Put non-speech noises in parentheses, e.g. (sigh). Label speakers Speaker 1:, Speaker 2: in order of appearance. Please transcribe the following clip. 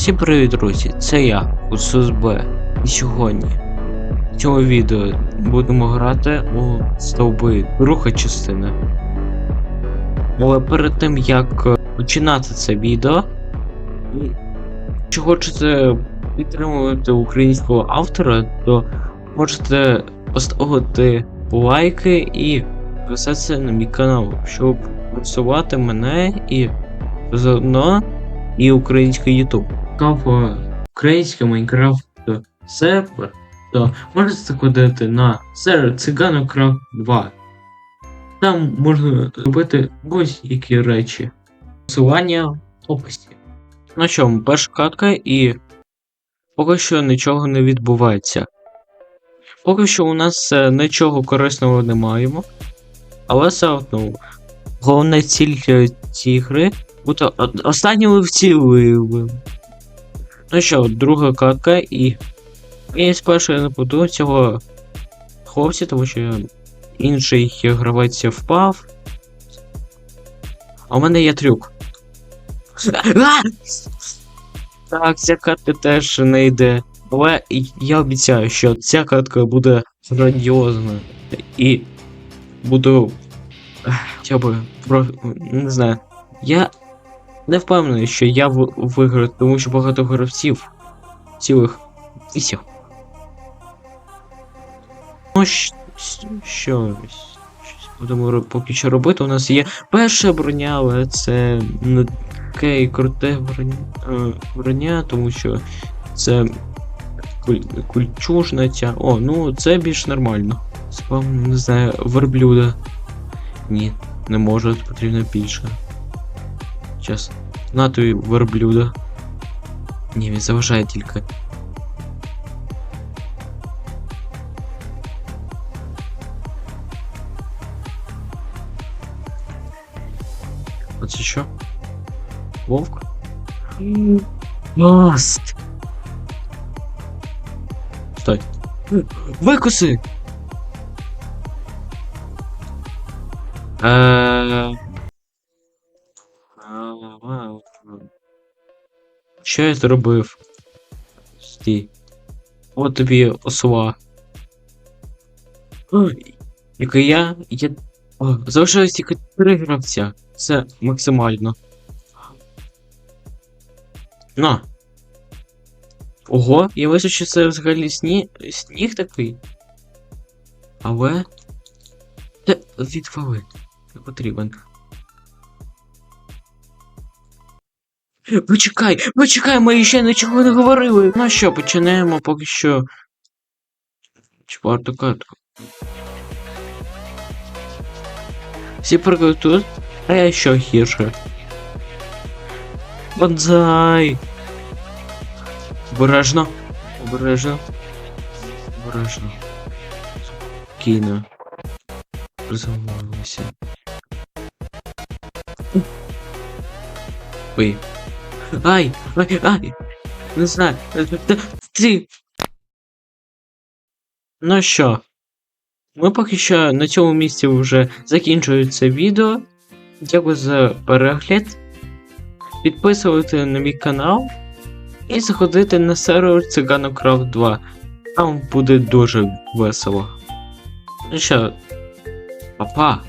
Speaker 1: Всім привіт, друзі! Це я, УССБ. І сьогодні в цьому відео будемо грати у стовби друга частина. Але перед тим як е, починати це відео, якщо хочете підтримувати українського автора, то можете поставити лайки і підписатися на мій канал, щоб просувати мене і заодно і український YouTube. Цікаво український Майнкрафт сервер, то можете заходити на сервер Циганокрафт 2. Там можна робити будь-які речі. Посилання в описі. На чому, перша катка і поки що нічого не відбувається. Поки що у нас е, нічого корисного не маємо. Але все одно. Головна ціль е, цієї гри бути останніми вцілили. Ну що, друга катка і. Я спершу не буду цього хлопця, тому що інший гравець впав. А у мене є трюк. (laughs) Так, ця катка теж не йде. Але я обіцяю, що ця катка буде грандіозна. І буду. Хоча би про. не знаю. Я не впевнений, що я виграю, тому що багато гравців цілих вісім. Ну, що, щось будемо поки що робити. У нас є перша броня, але це не таке круте броня, е, броня тому що це куль- кульчужна ця. О, ну це більш нормально. Спам, не знаю, верблюда. Ні, не може, потрібно більше. Час. На тобі верблюда. Ні, він заважає тільки. Оце що? Вовк? Маст! Стой. Викуси! Е... Що я зробив? Стій. От тобі осла. Ой, Яка я. Я. Залишилось тільки три гравця. Це максимально. На. Ого, я вижу, це взагалі сні... сніг такий. Але. Та відвали. Не потрібен. Почекай, почекай, ми ще нічого не говорили. Ну що, починаємо поки що. Четверту катку. Всі прикольні тут, а я ще гірше. Бонзай! Обережно. Обережно. Обережно. Спокійно. Замовилися. Ой. Ай! Ай! Ай! Не знаю. Ти. Ну що? Ми поки що на цьому місці вже закінчуємо це відео. Дякую за перегляд. Підписуйте на мій канал і заходити на сервер Циганокрафт 2. Там буде дуже весело. Ну що, па-па!